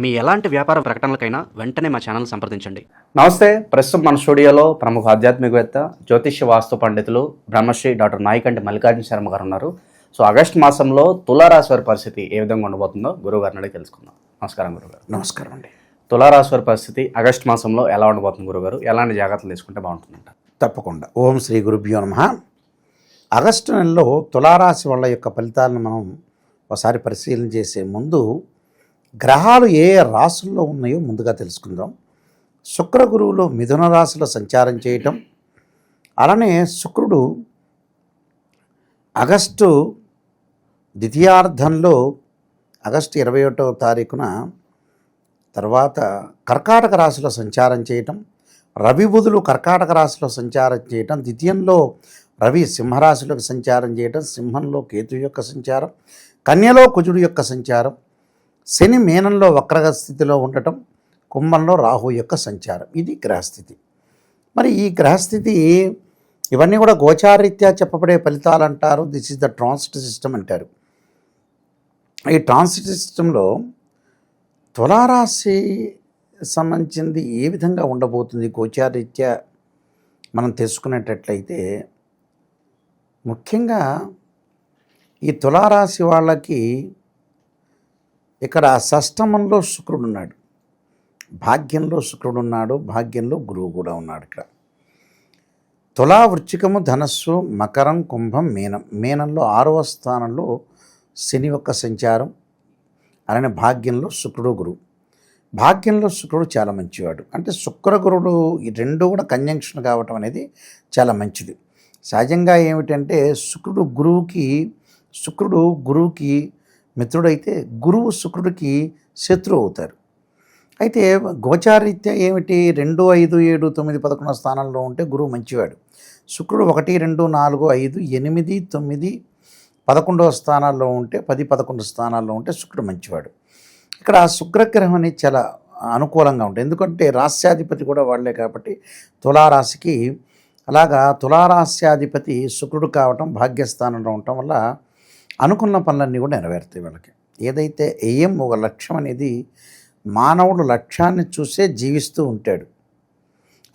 మీ ఎలాంటి వ్యాపార ప్రకటనలకైనా వెంటనే మా ఛానల్ సంప్రదించండి. నమస్తే ప్రస్తుతం మన స్టూడియోలో ప్రముఖ ఆధ్యాత్మికవేత్త జ్యోతిష్య వాస్తు పండితులు బ్రహ్మశ్రీ డాక్టర్ నాయకంటి మల్లికార్జున శర్మ గారు ఉన్నారు సో ఆగస్టు మాసంలో తులారాశి వారి పరిస్థితి ఏ విధంగా ఉండబోతుందో గురువు గారిని అడిగి తెలుసుకుందాం. నమస్కారం గురుగారు నమస్కారం అండి. తులారాశి వారి పరిస్థితి ఆగస్టు మాసంలో ఎలా ఉండబోతుంది గురుగారు ఎలాంటి జాగ్రత్తలు తీసుకుంటే బాగుంటుందంట? తప్పకుండా. ఓం శ్రీ గురుభ్యో నమ. ఆగస్టు నెలలో తులారాశి వాళ్ళ యొక్క ఫలితాలను మనం ఒకసారి పరిశీలన చేసే ముందు గ్రహాలు ఏ ఏ రాసుల్లో ఉన్నాయో ముందుగా తెలుసుకుందాం. శుక్ర గురువులో మిథున రాశిలో సంచారం చేయటం. అలానే శుక్రుడు ఆగస్టు ద్వితీయార్థంలో ఆగస్టు ఇరవై ఒకటవ తారీఖున తర్వాత కర్కాటక రాశిలో సంచారం చేయటం. రవి బుధులు కర్కాటక రాశిలో సంచారం చేయటం. ద్వితీయంలో రవి సింహరాశిలోకి సంచారం చేయటం. సింహంలో కేతు యొక్క సంచారం. కన్యలో కుజుడు యొక్క సంచారం. శని మీనంలో వక్రగ స్థితిలో ఉండటం కుంభంలో రాహు యొక్క సంచారం. ఇది గ్రహస్థితి. మరి ఈ గ్రహస్థితి ఇవన్నీ కూడా గోచారీత్యా చెప్పబడే ఫలితాలు అంటారు this is the transit system అంటారు. ఈ ట్రాన్సిట్ సిస్టంలో తులారాశి సంబంధించింది ఏ విధంగా ఉండబోతుంది? గోచారీత్యా మనం తెలుసుకునేటట్లయితే ముఖ్యంగా ఈ తులారాశి వాళ్ళకి ఇక్కడ షష్టమంలో శుక్రుడు ఉన్నాడు భాగ్యంలో శుక్రుడు ఉన్నాడు భాగ్యంలో గురువు కూడా ఉన్నాడు ఇక్కడ. తులా వృచ్చికము ధనస్సు మకరం కుంభం మీనం. మీనంలో ఆరవ స్థానంలో శని యొక్క సంచారం. అలానే భాగ్యంలో శుక్రుడు గురువు. భాగ్యంలో శుక్రుడు చాలా మంచివాడు. అంటే శుక్ర గురుడు ఈ రెండు కూడా కంజంక్షన్ కావటం అనేది చాలా మంచిది. సహజంగా ఏమిటంటే శుక్రుడు గురువుకి శుక్రుడు గురువుకి మిత్రుడైతే గురువు శుక్రుడికి శత్రువు అవుతారు. అయితే గోచారీత్యా ఏమిటి? రెండు ఐదు ఏడు తొమ్మిది పదకొండు స్థానంలో ఉంటే గురువు మంచివాడు. శుక్రుడు ఒకటి రెండు నాలుగు ఐదు ఎనిమిది తొమ్మిది పదకొండవ స్థానాల్లో ఉంటే పది పదకొండు స్థానాల్లో ఉంటే శుక్రుడు మంచివాడు. ఇక్కడ శుక్రగ్రహం అనేది చాలా అనుకూలంగా ఉంటుంది. ఎందుకంటే రాస్యాధిపతి కూడా వాళ్ళే కాబట్టి తులారాశికి అలాగా తులారాస్యాధిపతి శుక్రుడు కావటం భాగ్యస్థానంలో ఉండటం వల్ల అనుకున్న పనులన్నీ కూడా నెరవేరుతాయి వాళ్ళకి. ఏదైతే ఏం ఒక లక్ష్యం అనేది మానవుడు లక్ష్యాన్ని చూసే జీవిస్తూ ఉంటాడు.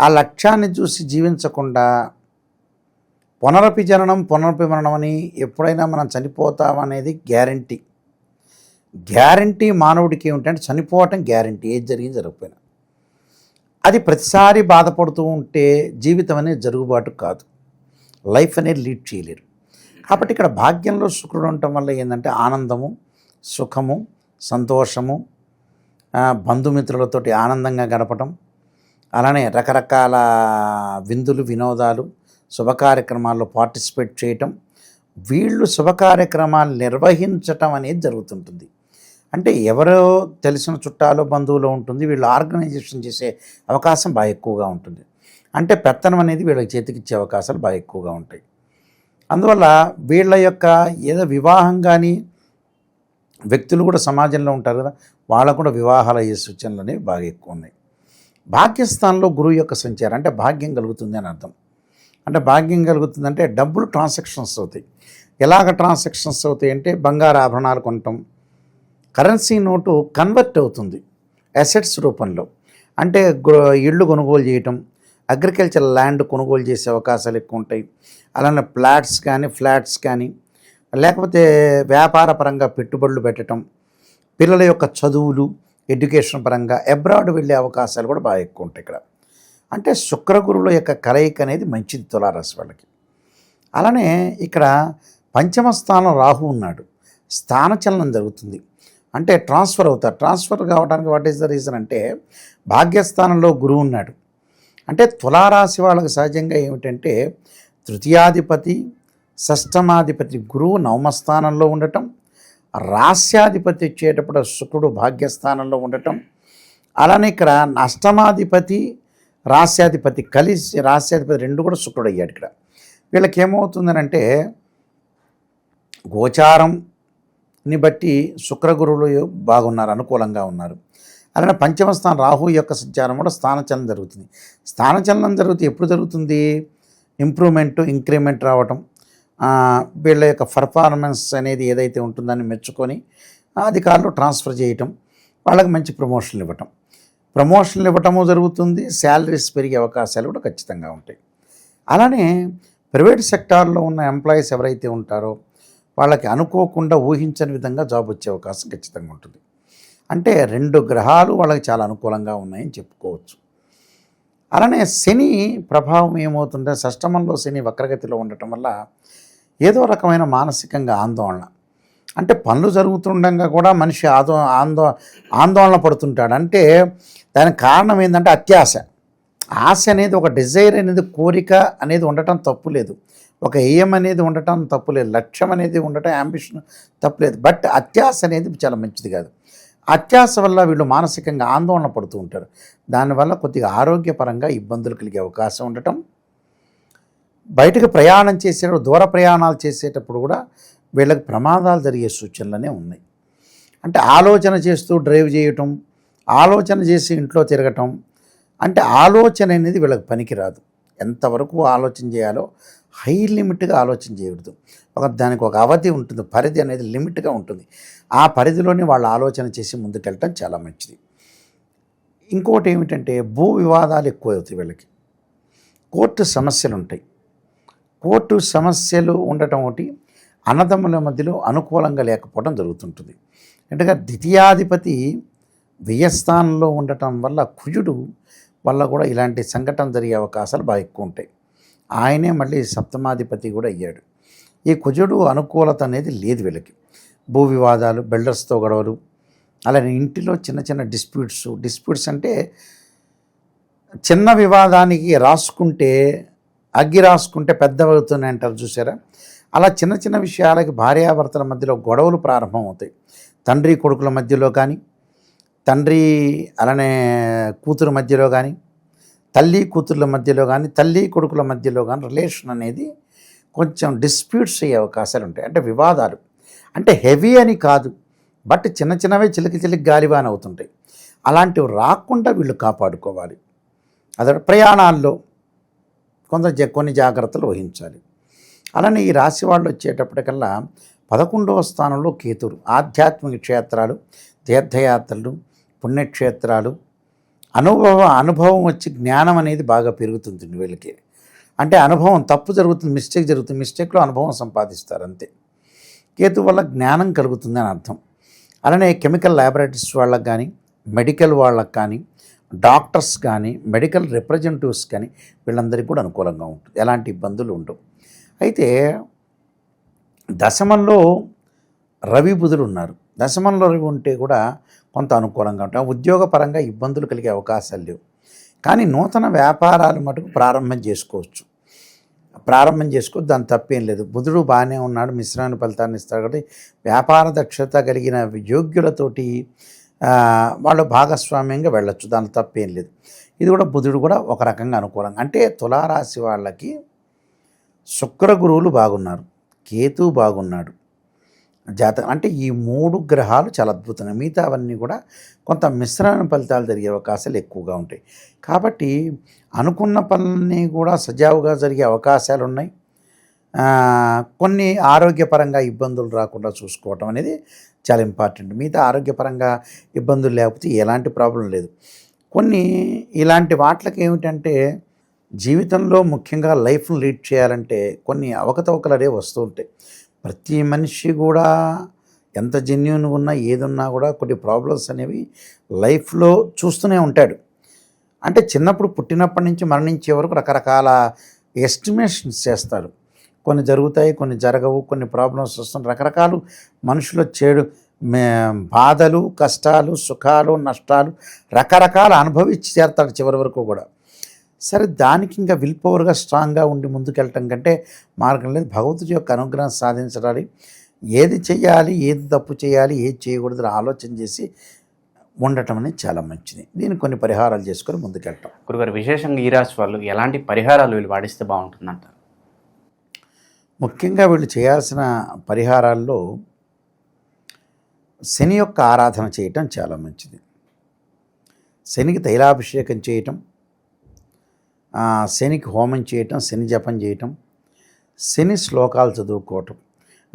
ఆ లక్ష్యాన్ని చూసి జీవించకుండా పునరపి జననం పునరపి అని ఎప్పుడైనా మనం చనిపోతామనేది గ్యారంటీ. గ్యారంటీ మానవుడికి ఏమిటంటే చనిపోవటం గ్యారంటీ ఏది జరిగింది జరగకపోయినా. అది ప్రతిసారి బాధపడుతూ ఉంటే జీవితం అనేది జరుగుబాటు కాదు. లైఫ్ అనేది లీడ్ చేయలేరు కాబట్టి ఇక్కడ భాగ్యంలో శుక్రుడు ఉండటం వల్ల ఏంటంటే ఆనందము సుఖము సంతోషము బంధుమిత్రులతోటి ఆనందంగా గడపటం అలానే రకరకాల విందులు వినోదాలు శుభ కార్యక్రమాల్లో పార్టిసిపేట్ చేయటం వీళ్ళు శుభ కార్యక్రమాలు నిర్వహించటం అనేది జరుగుతుంటుంది. అంటే ఎవరో తెలిసిన చుట్టాలు బంధువులు ఉంటుంది వీళ్ళు ఆర్గనైజేషన్ చేసే అవకాశం బాగా ఎక్కువగా ఉంటుంది. అంటే పెత్తనం అనేది వీళ్ళకి చేతికిచ్చే అవకాశాలు బాగా ఎక్కువగా ఉంటాయి. అందువల్ల వీళ్ళ యొక్క ఏదో వివాహం కానీ వ్యక్తులు కూడా సమాజంలో ఉంటారు కదా వాళ్ళకు కూడా వివాహాలు అయ్యే సూచనలు అనేవి బాగా ఎక్కువ ఉన్నాయి. భాగ్యస్థానంలో గురువు యొక్క సంచారం అంటే భాగ్యం కలుగుతుంది అని అర్థం. అంటే భాగ్యం కలుగుతుందంటే డబ్బులు ట్రాన్సాక్షన్స్ అవుతాయి. ఎలాగ ట్రాన్సాక్షన్స్ అవుతాయి అంటే బంగారు ఆభరణాలు కొనటం కరెన్సీ నోటు కన్వర్ట్ అవుతుంది అసెట్స్ రూపంలో. అంటే ఇళ్ళు కొనుగోలు చేయటం అగ్రికల్చర్ ల్యాండ్ కొనుగోలు చేసే అవకాశాలు ఎక్కువ ఉంటాయి. అలానే ఫ్లాట్స్ కానీ ఫ్లాట్స్ కానీ లేకపోతే వ్యాపార పరంగా పెట్టుబడులు పెట్టడం పిల్లల యొక్క చదువులు ఎడ్యుకేషన్ పరంగా అబ్రాడ్ వెళ్ళే అవకాశాలు కూడా బాగా ఎక్కువ ఉంటాయి ఇక్కడ. అంటే శుక్రగురువుల యొక్క కలయిక అనేది మంచిది తులారాశి వాళ్ళకి. అలానే ఇక్కడ పంచమ స్థానం రాహు ఉన్నాడు. స్థానచలనం జరుగుతుంది. అంటే ట్రాన్స్ఫర్ అవుతారు. ట్రాన్స్ఫర్ కావడానికి వాట్ ఈస్ ద రీజన్ అంటే భాగ్యస్థానంలో గురువు ఉన్నాడు. అంటే తులారాశి వాళ్ళకి సహజంగా ఏమిటంటే తృతీయాధిపతి షష్టమాధిపతి గురువు నవమస్థానంలో ఉండటం రాస్యాధిపతి వచ్చేటప్పుడు శుక్రుడు భాగ్యస్థానంలో ఉండటం. అలానే ఇక్కడ అష్టమాధిపతి రాస్యాధిపతి కలిసి రాస్యాధిపతి రెండు కూడా శుక్రుడు అయ్యాడు ఇక్కడ. వీళ్ళకి ఏమవుతుందనంటే గోచారంని బట్టి శుక్రగురువులు బాగున్నారు అనుకూలంగా ఉన్నారు. అలానే పంచమ స్థానం రాహు యొక్క సంచారం కూడా స్థానచలనం జరుగుతుంది. స్థానచలనం జరుగుతుంది ఎప్పుడు జరుగుతుంది? ఇంప్రూవ్మెంట్ ఇంక్రిమెంట్ రావటం వీళ్ళ యొక్క పర్ఫార్మెన్స్ అనేది ఏదైతే ఉంటుందని మెచ్చుకొని అధికారులు ట్రాన్స్ఫర్ చేయటం వాళ్ళకి మంచి ప్రమోషన్లు ఇవ్వటం. ప్రమోషన్లు ఇవ్వటము జరుగుతుంది. శాలరీస్ పెరిగే అవకాశాలు కూడా ఖచ్చితంగా ఉంటాయి. అలానే ప్రైవేట్ సెక్టార్లో ఉన్న ఎంప్లాయీస్ ఎవరైతే ఉంటారో వాళ్ళకి అనుకోకుండా ఊహించని విధంగా జాబ్ వచ్చే అవకాశం ఖచ్చితంగా ఉంటుంది. అంటే రెండు గ్రహాలు వాళ్ళకి చాలా అనుకూలంగా ఉన్నాయని చెప్పుకోవచ్చు. అలానే శని ప్రభావం ఏమవుతుంటే షష్టమంలో శని వక్రగతిలో ఉండటం వల్ల ఏదో రకమైన మానసికంగా ఆందోళన. అంటే పనులు జరుగుతుండగా కూడా మనిషి ఆందో ఆందో ఆందోళన పడుతుంటాడు. అంటే దానికి కారణం ఏంటంటే అత్యాశ. ఆశ అనేది ఒక డిజైర్ అనేది కోరిక అనేది ఉండటం తప్పులేదు ఒక ఏఎం అనేది ఉండటం తప్పులేదు లక్ష్యం అనేది ఉండటం అంబిషన్ తప్పు లేదు. బట్ అత్యాశ అనేది చాలా మంచిది కాదు. అత్యాశ వల్ల వీళ్ళు మానసికంగా ఆందోళన పడుతూ ఉంటారు. దానివల్ల కొద్దిగా ఆరోగ్యపరంగా ఇబ్బందులు కలిగే అవకాశం ఉండటం బయటకు ప్రయాణం చేసేటప్పుడు దూర ప్రయాణాలు చేసేటప్పుడు కూడా వీళ్ళకి ప్రమాదాలు జరిగే సూచనలనే ఉన్నాయి. అంటే ఆలోచన చేస్తూ డ్రైవ్ చేయటం ఆలోచన చేసి ఇంట్లో తిరగటం అంటే ఆలోచన అనేది వీళ్ళకి పనికిరాదు. ఎంతవరకు ఆలోచన చేయాలో హై లిమిట్గా ఆలోచన చేయకూడదు ఒక దానికి ఒక అవధి ఉంటుంది పరిధి అనేది లిమిట్గా ఉంటుంది. ఆ పరిధిలోనే వాళ్ళు ఆలోచన చేసి ముందుకెళ్ళటం చాలా మంచిది. ఇంకోటి ఏమిటంటే భూ వివాదాలు ఎక్కువ అవుతాయి వీళ్ళకి. కోర్టు సమస్యలు ఉంటాయి కోర్టు సమస్యలు ఉండటం ఒకటి అన్నదమ్ముల మధ్యలో అనుకూలంగా లేకపోవడం జరుగుతుంటుంది. ఎందుకంటే ద్వితీయాధిపతి వ్యయస్థానంలో ఉండటం వల్ల కుజుడు వల్ల కూడా ఇలాంటి సంఘటన జరిగే అవకాశాలు బాగా ఎక్కువ ఉంటాయి. ఆయనే మళ్ళీ సప్తమాధిపతి కూడా అయ్యాడు. ఈ కుజుడు అనుకూలత అనేది లేదు వీళ్ళకి. భూ వివాదాలు బిల్డర్స్తో గొడవలు అలానే ఇంటిలో చిన్న చిన్న డిస్ప్యూట్స్. డిస్ప్యూట్స్ అంటే చిన్న వివాదానికి రాసుకుంటే అగ్గి రాసుకుంటే పెద్దవవుతున్నాయి అంటారు చూసారా? అలా చిన్న చిన్న విషయాలకి భార్యాభర్తల మధ్యలో గొడవలు ప్రారంభం అవుతాయి తండ్రి కొడుకుల మధ్యలో కానీ తండ్రి అలానే కూతురు మధ్యలో కానీ తల్లి కూతుర్ల మధ్యలో కానీ తల్లి కొడుకుల మధ్యలో కానీ రిలేషన్ అనేది కొంచెం డిస్ప్యూట్స్ అయ్యే అవకాశాలు ఉంటాయి. అంటే వివాదాలు. అంటే హెవీ అని కాదు. బట్ చిన్న చిన్నవే చిలికి చిలికి గాలివాన అవుతుంటాయి. అలాంటివి రాకుండా వీళ్ళు కాపాడుకోవాలి. అదే ప్రయాణాల్లో కొంత జ- కొన్ని జాగ్రత్తలు వహించాలి. అలానే ఈ రాశి వాళ్ళు వచ్చేటప్పటికల్లా పదకొండవ స్థానంలో కేతురు ఆధ్యాత్మిక క్షేత్రాలు తీర్థయాత్రలు పుణ్యక్షేత్రాలు అనుభవ అనుభవం వచ్చి జ్ఞానం అనేది బాగా పెరుగుతుంది వీళ్ళకి. అంటే అనుభవం తప్పు జరుగుతుంది మిస్టేక్ జరుగుతుంది మిస్టేక్లో అనుభవం సంపాదిస్తారు అంతే. కేతు వల్ల జ్ఞానం కలుగుతుంది అని అర్థం. అలానే కెమికల్ ల్యాబొరేటరీస్ వాళ్ళకి కానీ మెడికల్ వాళ్ళకి కానీ డాక్టర్స్ కానీ మెడికల్ రిప్రజెంటేటివ్స్ కానీ వీళ్ళందరికీ కూడా అనుకూలంగా ఉంటుంది. ఎలాంటి ఇబ్బందులు ఉండవు. అయితే దశమంలో రవి బుధులు ఉన్నారు. దశమంలో రవి ఉంటే కూడా కొంత అనుకూలంగా ఉంటాయి. ఉద్యోగపరంగా ఇబ్బందులు కలిగే అవకాశాలు లేవు. కానీ నూతన వ్యాపారాలు మటుకు ప్రారంభం చేసుకోవచ్చు. ప్రారంభం చేసుకోవచ్చు దాని తప్పేం లేదు. బుధుడు బాగానే ఉన్నాడు మిశ్రమైన ఫలితాన్ని ఇస్తాడు కాబట్టి వ్యాపార దక్షత కలిగిన యోగ్యులతోటి వాళ్ళు భాగస్వామ్యంగా వెళ్ళొచ్చు దాని తప్పేం లేదు. ఇది కూడా బుధుడు కూడా ఒక రకంగా అనుకూలంగా. అంటే తులారాశి వాళ్ళకి శుక్ర గురువులు బాగున్నారు కేతు బాగున్నాడు. జాతకం. అంటే ఈ మూడు గ్రహాలు చాలా అద్భుతమైన మిగతా అవన్నీ కూడా కొంత మిశ్రమ ఫలితాలు జరిగే అవకాశాలు ఎక్కువగా ఉంటాయి. కాబట్టి అనుకున్న పనులన్నీ కూడా సజావుగా జరిగే అవకాశాలు ఉన్నాయి. కొన్ని ఆరోగ్యపరంగా ఇబ్బందులు రాకుండా చూసుకోవటం అనేది చాలా ఇంపార్టెంట్. మిగతా ఆరోగ్యపరంగా ఇబ్బందులు లేకపోతే ఎలాంటి ప్రాబ్లం లేదు. కొన్ని ఇలాంటి వాటికి ఏమిటంటే జీవితంలో ముఖ్యంగా లైఫ్ను లీడ్ చేయాలంటే కొన్ని అవకతవకలు అనేవి వస్తూ ఉంటాయి. ప్రతి మనిషి కూడా ఎంత జెన్యున్ ఉన్నా ఏదున్నా కూడా కొన్ని ప్రాబ్లమ్స్ అనేవి లైఫ్లో చూస్తూనే ఉంటాడు. అంటే చిన్నప్పుడు పుట్టినప్పటి నుంచి మరణించే వరకు రకరకాల ఎస్టిమేషన్స్ చేస్తారు. కొన్ని జరుగుతాయి కొన్ని జరగవు కొన్ని ప్రాబ్లమ్స్ వస్తుంటాయి రకరకాలు మనుషుల చేడు బాధలు కష్టాలు సుఖాలు నష్టాలు రకరకాల అనుభవించి చేస్తాడు చివరి వరకు కూడా. సరే దానికి ఇంకా విల్ పవర్గా స్ట్రాంగ్గా ఉండి ముందుకెళ్ళటం కంటే మార్గం లేదు. భగవంతుడి యొక్క అనుగ్రహం సాధించడానికి ఏది చేయాలి ఏది తప్పు చేయాలి ఏది చేయకూడదు అని ఆలోచన చేసి ఉండటం అనేది చాలా మంచిది. దీనికి కొన్ని పరిహారాలు చేసుకొని ముందుకెళ్ళటం గురుగారు విశేషంగా ఈ రాశి వాళ్ళు ఎలాంటి పరిహారాలు వీళ్ళు పాటిస్తే బాగుంటుందంటారు? ముఖ్యంగా వీళ్ళు చేయాల్సిన పరిహారాల్లో శని యొక్క ఆరాధన చేయటం చాలా మంచిది. శనికి తైలాభిషేకం చేయటం శనికి హోమం చేయటం శని జపం చేయటం శని శ్లోకాలు చదువుకోవటం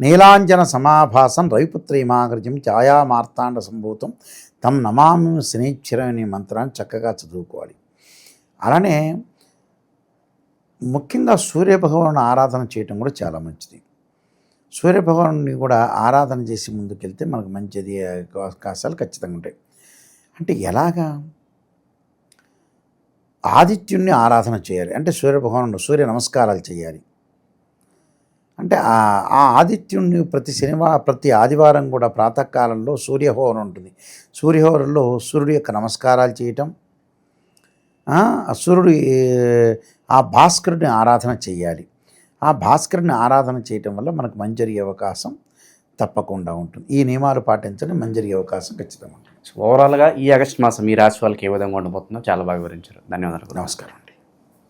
నీలాంజన సమాభాసం రవిపుత్రీమాగ్రజం ఛాయామార్తాండ సంభూతం తమ్ నమామి శనిశ్చరం అనే మంత్రాన్ని చక్కగా చదువుకోవాలి. అలానే ముఖ్యంగా సూర్యభగవాను ఆరాధన చేయటం కూడా చాలా మంచిది. సూర్యభగవాను కూడా ఆరాధన చేసి ముందుకెళ్తే మనకు మంచిది అవకాశాలు ఖచ్చితంగా ఉంటాయి. అంటే ఎలాగా? ఆదిత్యుణ్ణి ఆరాధన చేయాలి. అంటే సూర్యభగవాను సూర్య నమస్కారాలు చేయాలి. అంటే ఆ ఆదిత్యుణ్ణి ప్రతి శనివారం ప్రతి ఆదివారం కూడా ప్రాతకాలంలో సూర్యహోరం ఉంటుంది. సూర్యహోరంలో సూర్యుడి యొక్క నమస్కారాలు చేయటం సూర్యుడి ఆ భాస్కరుడిని ఆరాధన చేయాలి. ఆ భాస్కరుని ఆరాధన చేయటం వల్ల మనకు మంచి అవకాశం తప్పకుండా ఉంటుంది. ఈ నియమాలు పాటించడం మంచి అవకాశం ఖచ్చితంగా ఉంటుంది. సో ఓవరాల్గా ఈ ఆగస్ట్ మాసం ఈ రాశి వాళ్ళకి ఏ విధంగా ఉండబోతుందో చాలా బాగా వివరించారు. ధన్యవాదాలు. నమస్కారం.